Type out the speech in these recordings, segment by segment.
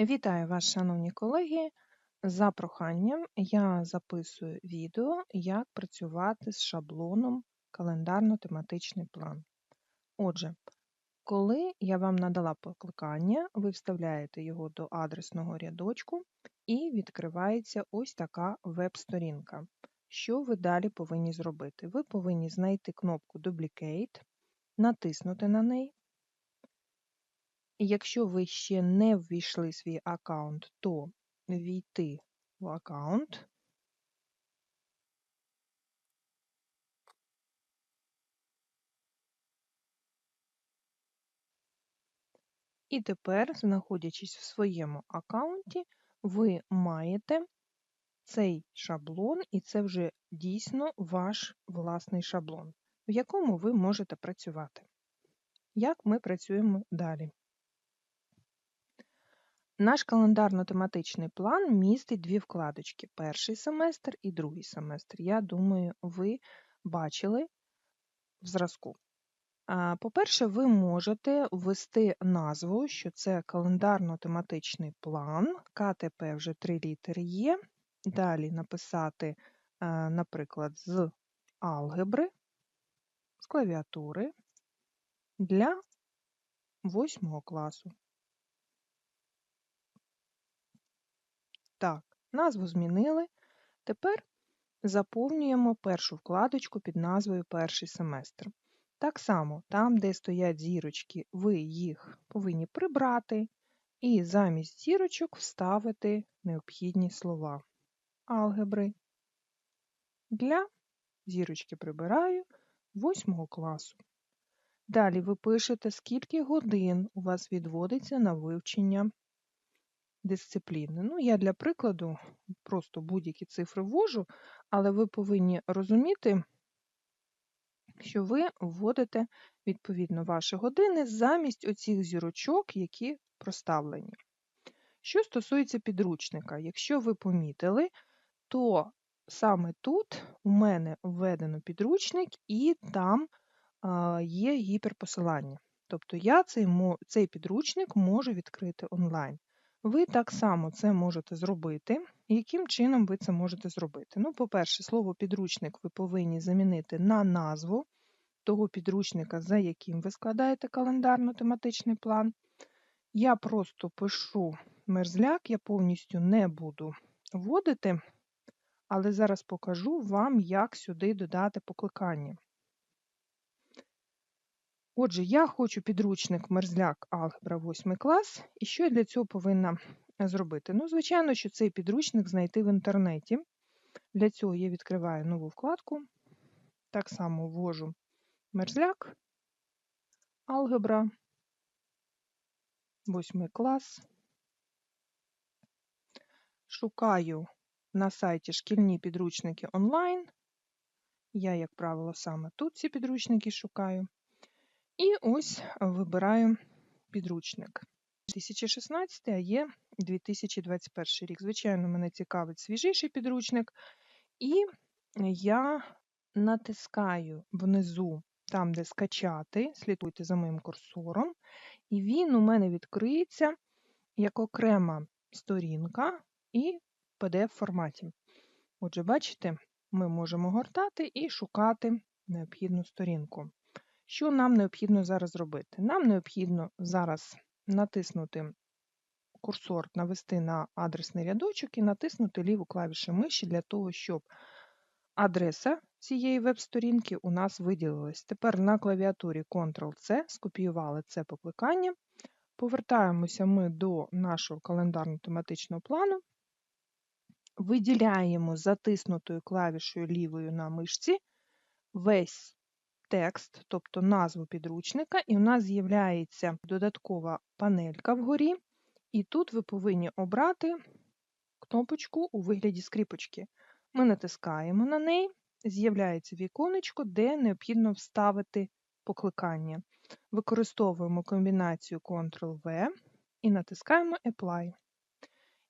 Вітаю вас, шановні колеги! За проханням я записую відео, як працювати з шаблоном календарно-тематичний план. Отже, коли я вам надала покликання, ви вставляєте його до адресного рядочку і відкривається ось така веб-сторінка. Що ви далі повинні зробити? Ви повинні знайти кнопку Duplicate, натиснути на неї. Якщо ви ще не ввійшли свій аккаунт, то війти в аккаунт. І тепер, знаходячись в своєму аккаунті, ви маєте цей шаблон, і це вже дійсно ваш власний шаблон, в якому ви можете працювати. Як ми працюємо далі? Наш календарно-тематичний план містить дві вкладочки: перший семестр і другий семестр. Я думаю, ви бачили в зразку. По-перше, ви можете ввести назву, що це календарно-тематичний план, КТП вже три літери є. Далі написати, наприклад, з алгебри, з клавіатури для восьмого класу. Так, назву змінили. Тепер заповнюємо першу вкладочку під назвою Перший семестр. Так само, там, де стоять зірочки, ви їх повинні прибрати і замість зірочок вставити необхідні слова алгебри. Для зірочки прибираю 8 класу. Далі ви пишете, скільки годин у вас відводиться на вивчення дисципліни. Ну, я для прикладу просто будь-які цифри ввожу, але ви повинні розуміти, що ви вводите відповідно ваші години замість оцих зірочок, які проставлені. Що стосується підручника, якщо ви помітили, то саме тут у мене введено підручник, і там є гіперпосилання. Тобто я цей цей підручник можу відкрити онлайн. Ви так само це можете зробити. Яким чином ви це можете зробити? Ну, по-перше, слово підручник ви повинні замінити на назву того підручника, за яким ви складаєте календарно-тематичний план. Я просто пишу мерзляк, я повністю не буду вводити, але зараз покажу вам, як сюди додати покликання. Отже, я хочу підручник мерзляк алгебра 8 клас, і що я для цього повинна зробити? Ну, звичайно, що цей підручник знайти в інтернеті. Для цього я відкриваю нову вкладку, так само ввожу мерзляк, алгебра, 8 клас. Шукаю на сайті шкільні підручники онлайн. Я, як правило, саме тут ці підручники шукаю. І ось вибираю підручник. 2016, а є 2021 рік. Звичайно, мене цікавить свіжіший підручник, і я натискаю внизу, там, де скачати, слідуйте за моїм курсором, і він у мене відкриється як окрема сторінка і PDF-форматі. Отже, бачите, ми можемо гортати і шукати необхідну сторінку. Що нам необхідно зараз зробити? Нам необхідно зараз натиснути курсор, навести на адресний рядочок і натиснути ліву клавішу миші для того, щоб адреса цієї веб-сторінки у нас виділилась. Тепер на клавіатурі Ctrl-C скопіювали це покликання. Повертаємося ми до нашого календарно-тематичного плану, виділяємо затиснутою клавішою лівою на мишці весь текст, тобто назву підручника, і у нас з'являється додаткова панелька вгорі, і тут ви повинні обрати кнопочку у вигляді скріпочки. Ми натискаємо на неї, з'являється віконечко, де необхідно вставити покликання. Використовуємо комбінацію Ctrl-V і натискаємо Apply.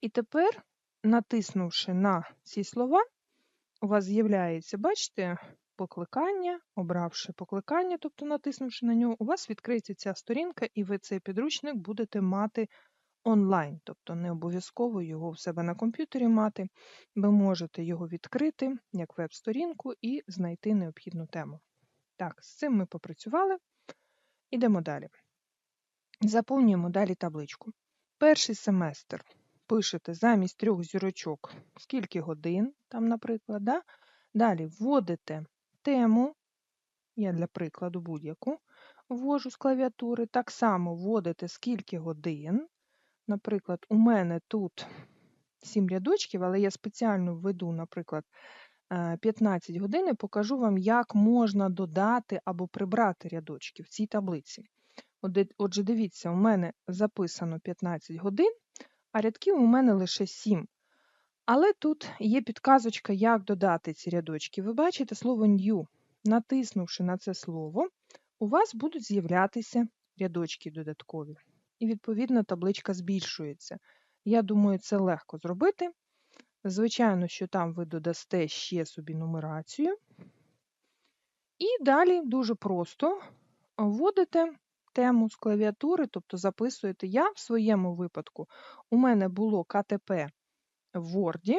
І тепер, натиснувши на ці слова, у вас з'являється, бачите, покликання, обравши покликання, тобто натиснувши на нього, у вас відкриється ця сторінка, і ви цей підручник будете мати онлайн, тобто не обов'язково його в себе на комп'ютері мати. Ви можете його відкрити як веб-сторінку і знайти необхідну тему. Так, з цим ми попрацювали. Ідемо далі. Заповнюємо далі табличку. Перший семестр пишете замість трьох зірочок скільки годин, там, наприклад. Да? Далі вводите тему, я для прикладу будь-яку, ввожу з клавіатури, так само вводите скільки годин. Наприклад, у мене тут 7 рядочків, але я спеціально введу, наприклад, 15 е, годин і покажу вам, як можна додати або прибрати рядочки в цій таблиці. Отже, дивіться, у мене записано 15 годин, а рядків у мене лише 7. Але тут є підказочка, як додати ці рядочки. Ви бачите слово new. Натиснувши на це слово, у вас будуть з'являтися рядочки додаткові. І, відповідно, табличка збільшується. Я думаю, це легко зробити. Звичайно, що там ви додасте ще собі нумерацію. І далі дуже просто вводите тему з клавіатури, тобто записуєте. Я в своєму випадку, у мене було КТП в Word,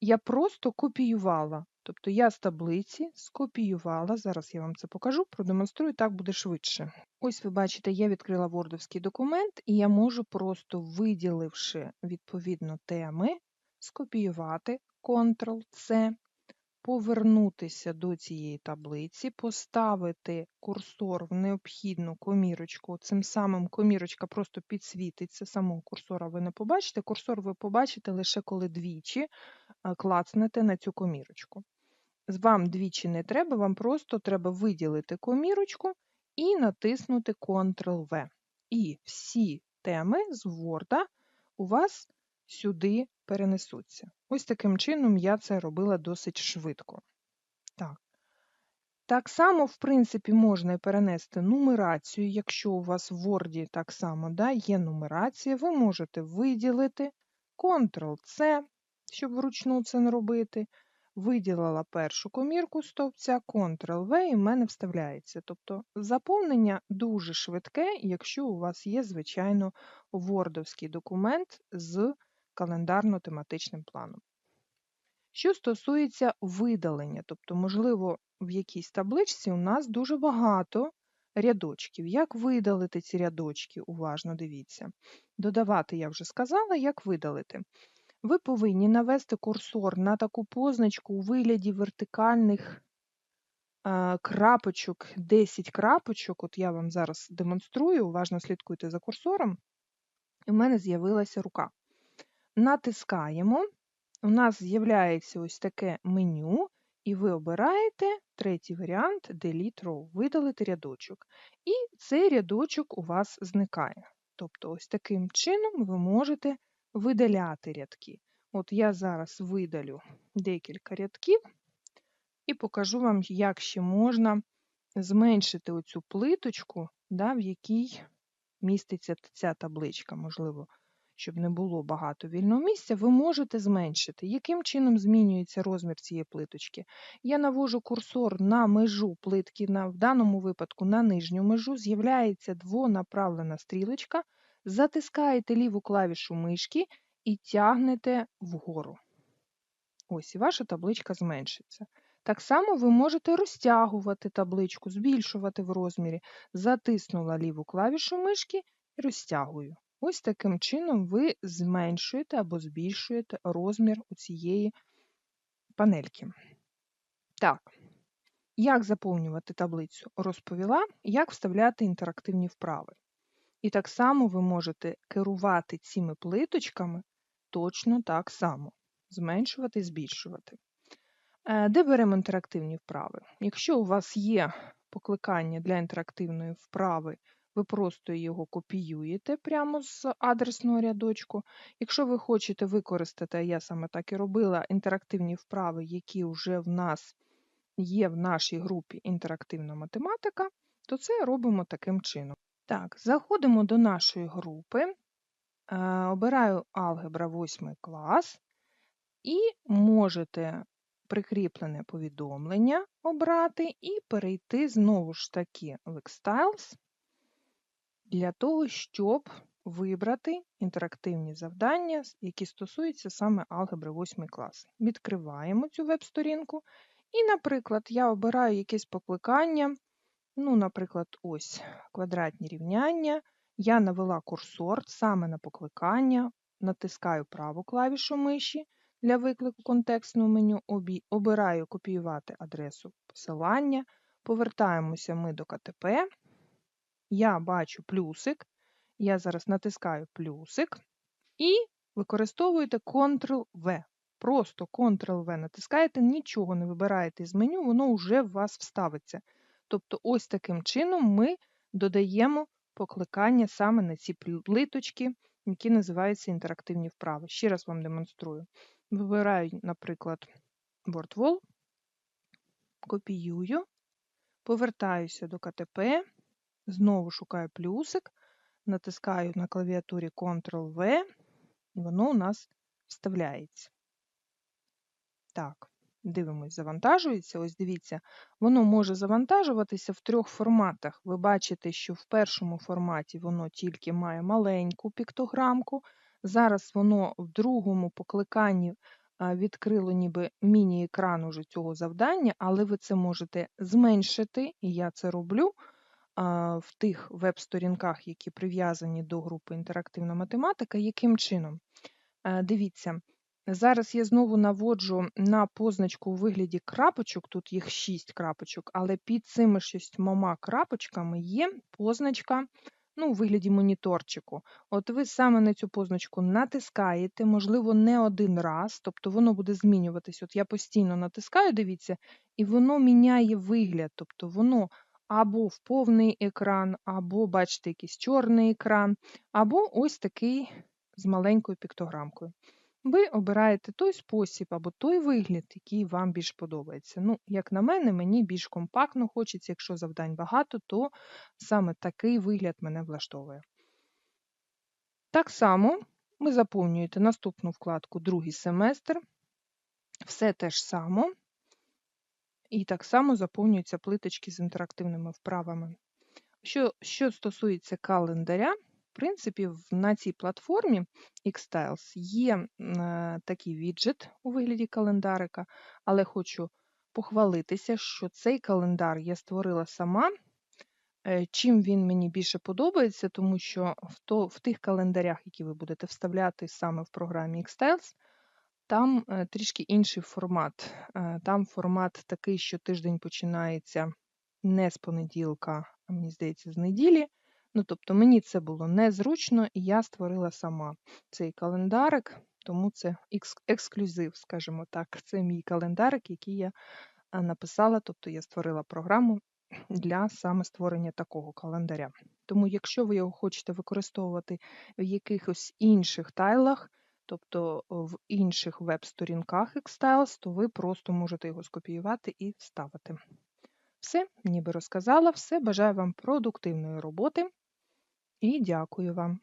я просто копіювала. Тобто я з таблиці скопіювала, зараз я вам це покажу, продемонструю, так буде швидше. Ось ви бачите, я відкрила вордовський документ, і я можу просто, виділивши відповідно теми, скопіювати Ctrl-C, повернутися до цієї таблиці, поставити курсор в необхідну комірочку. Цим самим комірочка просто підсвітиться, самого курсора ви не побачите. Курсор ви побачите лише коли двічі е, клацнете на цю комірочку. Вам двічі не треба, вам просто треба виділити комірочку і натиснути Ctrl-V. І всі теми з Word у вас сюди перенесуться. Ось таким чином я це робила досить швидко. Так. Так само, в принципі, можна перенести нумерацію, якщо у вас в Word так само да, є нумерація, ви можете виділити Ctrl-C, щоб вручну це робити. Виділила першу комірку стовпця, Ctrl-V і в мене вставляється. Тобто заповнення дуже швидке, якщо у вас є, звичайно, вордовський документ з календарно-тематичним планом. Що стосується видалення, тобто, можливо, в якійсь табличці у нас дуже багато рядочків. Як видалити ці рядочки? Уважно дивіться. Додавати, я вже сказала, як видалити. Ви повинні навести курсор на таку позначку у вигляді вертикальних крапочок, 10 крапочок. От я вам зараз демонструю, уважно слідкуйте за курсором, і в мене з'явилася рука. Натискаємо, у нас з'являється ось таке меню, і ви обираєте третій варіант Delete Row, видалити рядочок. І цей рядочок у вас зникає. Тобто, ось таким чином ви можете видаляти рядки. От я зараз видалю декілька рядків і покажу вам, як ще можна зменшити оцю плиточку, да, в якій міститься ця табличка, можливо, щоб не було багато вільного місця, ви можете зменшити. Яким чином змінюється розмір цієї плиточки? Я навожу курсор на межу плитки, на, в даному випадку на нижню межу, з'являється двонаправлена стрілочка, затискаєте ліву клавішу мишки і тягнете вгору. Ось, і ваша табличка зменшиться. Так само ви можете розтягувати табличку, збільшувати в розмірі. Затиснула ліву клавішу мишки і розтягую. Ось таким чином ви зменшуєте або збільшуєте розмір у цієї панельки. Так, як заповнювати таблицю? Розповіла, як вставляти інтерактивні вправи. І так само ви можете керувати цими плиточками точно так само, зменшувати збільшувати. Е, де беремо інтерактивні вправи? Якщо у вас є покликання для інтерактивної вправи ви просто його копіюєте прямо з адресного рядочку. Якщо ви хочете використати, я саме так і робила, інтерактивні вправи, які вже в нас є в нашій групі інтерактивна математика, то це робимо таким чином. Так, заходимо до нашої групи, е, обираю алгебра 8 клас, і можете прикріплене повідомлення обрати і перейти знову ж таки в Xtiles для того, щоб вибрати інтерактивні завдання, які стосуються саме алгебри 8 клас. Відкриваємо цю веб-сторінку. І, наприклад, я обираю якесь покликання. Ну, наприклад, ось квадратні рівняння. Я навела курсор саме на покликання, натискаю праву клавішу миші для виклику контекстного меню, обираю копіювати адресу посилання, повертаємося ми до КТП. Я бачу плюсик, я зараз натискаю плюсик і використовуєте Ctrl-V. Просто Ctrl-V натискаєте, нічого не вибираєте з меню, воно вже в вас вставиться. Тобто, ось таким чином ми додаємо покликання саме на ці плиточки, які називаються інтерактивні вправи. Ще раз вам демонструю. Вибираю, наприклад, WordWall, копіюю, повертаюся до КТП, знову шукаю плюсик, натискаю на клавіатурі Ctrl-V, і воно у нас вставляється. Так, дивимось, завантажується. Ось дивіться, воно може завантажуватися в трьох форматах. Ви бачите, що в першому форматі воно тільки має маленьку піктограмку. Зараз воно в другому покликанні відкрило ніби міні-екран уже цього завдання, але ви це можете зменшити, і я це роблю в тих веб-сторінках, які прив'язані до групи інтерактивна математика. Яким чином? Е, Дивіться, зараз я знову наводжу на позначку у вигляді крапочок, тут їх 6 крапочок, але під цими шістьмома крапочками є позначка ну, у вигляді моніторчику. От ви саме на цю позначку натискаєте, можливо, не один раз, тобто воно буде змінюватись. От я постійно натискаю, дивіться, і воно міняє вигляд, тобто воно або в повний екран, або, бачите, якийсь чорний екран, або ось такий з маленькою піктограмкою. Ви обираєте той спосіб або той вигляд, який вам більш подобається. Ну, як на мене, мені більш компактно хочеться, якщо завдань багато, то саме такий вигляд мене влаштовує. Так само ви заповнюєте наступну вкладку другий семестр. Все те ж само. І так само заповнюються плиточки з інтерактивними вправами. Що, що стосується календаря, в принципі, на цій платформі Xtiles є е, такий віджит у вигляді календарика, але хочу похвалитися, що цей календар я створила сама. Е, Чим він мені більше подобається, тому що в, то, в тих календарях, які ви будете вставляти саме в програмі Xtiles, там е, трішки інший формат. Е, Там формат такий, що тиждень починається не з понеділка, а мені здається, з неділі. Ну, тобто мені це було незручно, і я створила сама цей календарик, тому це екс- ексклюзив, скажімо так. Це мій календарик, який я написала, тобто я створила програму для саме створення такого календаря. Тому, якщо ви його хочете використовувати в якихось інших тайлах, тобто в інших веб-сторінках Xtiles, то ви просто можете його скопіювати і вставити. Все, ніби розказала, все. Бажаю вам продуктивної роботи і дякую вам.